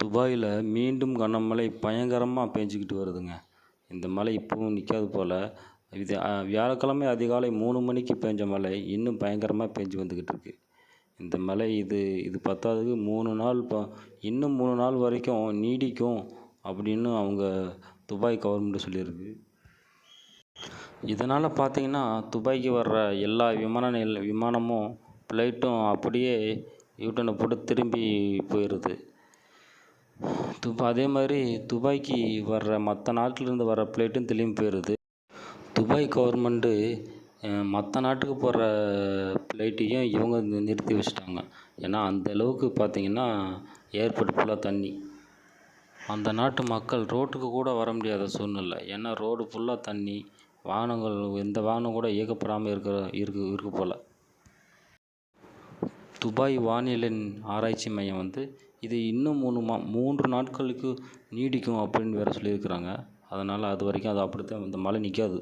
துபாயில் மீண்டும் கனமழை பயங்கரமாக பேஞ்சுக்கிட்டு வருதுங்க. இந்த மழை இப்போவும் நிற்காது போல். இது வியாழக்கிழமை அதிகாலை மூணு மணிக்கு பேஞ்ச மழை இன்னும் பயங்கரமாக பேஞ்சு வந்துக்கிட்டு இருக்குது இந்த மழை இது இது பத்தாததுக்கு மூணு நாள் இப்போ இன்னும் மூணு நாள் வரைக்கும் நீடிக்கும் அப்படின்னு அவங்க துபாய் கவர்மெண்ட் சொல்லியிருக்கு. இதனால் பார்த்தீங்கன்னா துபாய்க்கு வர்ற எல்லா விமான நில விமானமும் ஃப்ளைட்டும் அப்படியே யூட்டனை போட்டு திரும்பி போயிடுது துபா அதே மாதிரி துபாய்க்கு வர்ற மற்ற நாட்டிலேருந்து வர ஃப்ளைட்டும் திரும்பி போயிடுது துபாய் கவர்மெண்ட்டு மற்ற நாட்டுக்கு போகிற ஃப்ளைட்டையும் இவங்க நிறுத்தி வச்சுட்டாங்க. ஏன்னா அந்த அளவுக்கு பார்த்தீங்கன்னா ஏர்போர்ட் ஃபுல்லாக தண்ணி. அந்த நாட்டு மக்கள் ரோட்டுக்கு கூட வர முடியாத சூழ்நிலை. ஏன்னா ரோடு ஃபுல்லாக தண்ணி. வாகனங்கள் எந்த வாகனம் கூட இயக்கப்படாமல் இருக்கிற இருக்கு இருக்கு போல். துபாய் வானிலை ஆராய்ச்சி மையம் வந்து இது இன்னும் மூணு மா மூன்று நாட்களுக்கு நீடிக்கும் அப்படின்னு வேறு சொல்லியிருக்குறாங்க. அதனால் அது வரைக்கும் அது அப்படித்தான் இந்த மழை நிற்காது